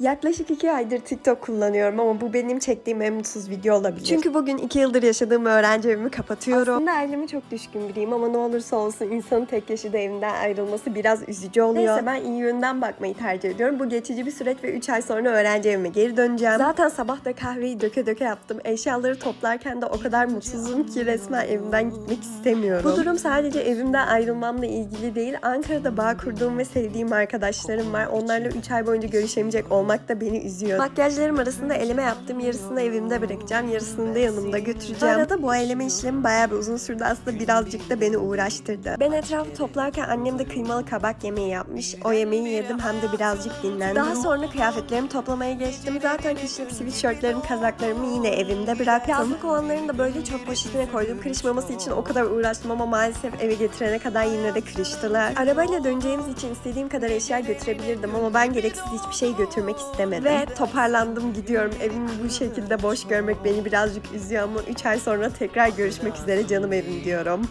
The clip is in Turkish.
Yaklaşık iki aydır TikTok kullanıyorum ama bu benim çektiğim en mutsuz video olabilir. Çünkü bugün iki yıldır yaşadığım öğrenci evimi kapatıyorum. Aslında aileme çok düşkün biriyim ama ne olursa olsun insanın tek yaşadığı evinden ayrılması biraz üzücü oluyor. Neyse ben iyi yönden bakmayı tercih ediyorum. Bu geçici bir süreç ve 3 ay sonra öğrenci evime geri döneceğim. Zaten sabah da kahveyi döke döke yaptım. Eşyaları toplarken de o kadar mutsuzum ki resmen evimden gitmek istemiyorum. Bu durum sadece evimden ayrılmamla ilgili değil. Ankara'da bağ kurduğum ve sevdiğim arkadaşlarım var. Onlarla 3 ay boyunca görüşemeyecek olmak da beni üzüyor. Makyajlarım arasında eleme yaptığım yarısını evimde bırakacağım. Yarısını da yanımda götüreceğim. Bu arada bu eleme işlemi bayağı bir uzun sürdü. Aslında birazcık da beni uğraştırdı. Ben etrafı toplarken annem de kıymalı kabak yemeği yapmış. O yemeği yedim hem de birazcık dinlendim. Daha sonra kıyafetlerimi toplamaya geçtim. Zaten kışlık sweatshirtlerimi, kazaklarımı yine evimde bıraktım. Yazlık olanlarını da böyle çok poşetine koydum. Kırışmaması için o kadar uğraştım ama maalesef eve getirene kadar yine de kırıştılar. Arabayla döneceğimiz için istediğim kadar eşya götürebilirdim ama ben gereksiz hiçbir şey götürmek istemedim. Ve toparlandım gidiyorum. Evimi bu şekilde boş görmek beni birazcık üzüyor ama 3 ay sonra tekrar görüşmek üzere canım evim diyorum.